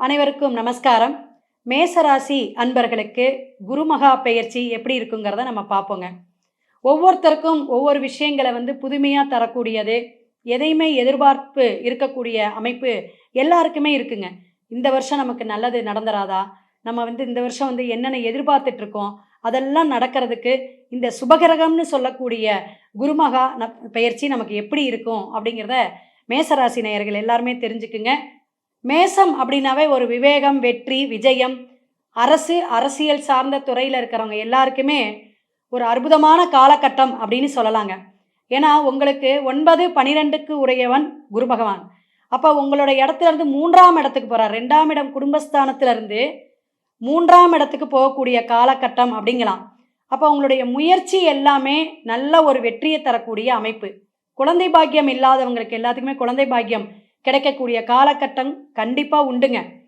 அனைவருக்கும் நமஸ்காரம். மேசராசி அன்பர்களுக்கு குருமகா பெயர்ச்சி எப்படி இருக்குங்கிறத நம்ம பார்ப்போங்க. ஒவ்வொருத்தருக்கும் ஒவ்வொரு விஷயங்களை வந்து புதுமையாக தரக்கூடியது எதையுமே எதிர்பார்ப்பு இருக்கக்கூடிய அமைப்பு எல்லாருக்குமே இருக்குங்க. இந்த வருஷம் நமக்கு நல்லது நடந்துராதா? நம்ம வந்து இந்த வருஷம் வந்து என்னென்ன எதிர்பார்த்துட்டு இருக்கோம் அதெல்லாம் நடக்கிறதுக்கு இந்த சுபகிரகம்னு சொல்லக்கூடிய குருமகா ந- பெயர்ச்சி நமக்கு எப்படி இருக்கும் அப்படிங்கிறத மேசராசி நேயர்கள் எல்லாருமே தெரிஞ்சுக்குங்க. மேசம் அப்படின்னாவே ஒரு விவேகம் வெற்றி விஜயம். அரசு அரசியல் சார்ந்த துறையில் இருக்கிறவங்க எல்லாருக்குமே ஒரு அற்புதமான காலகட்டம் அப்படின்னு சொல்லலாங்க. ஏன்னா உங்களுக்கு ஒன்பது பனிரெண்டுக்கு உடையவன் குரு பகவான். அப்போ உங்களோட இடத்துல இருந்து மூன்றாம் இடத்துக்கு போகிறார் ரெண்டாம் இடம் குடும்பஸ்தானத்துலேருந்து மூன்றாம் இடத்துக்கு போகக்கூடிய காலகட்டம் அப்படிங்கலாம். அப்போ உங்களுடைய முயற்சி எல்லாமே நல்ல ஒரு வெற்றியை தரக்கூடிய அமைப்பு. குழந்தை பாக்கியம் இல்லாதவங்களுக்கு எல்லாத்துக்குமே குழந்தை பாக்கியம் கிடைக்கக்கூடிய காலகட்டம் கண்டிப்பாக உண்டுங்க.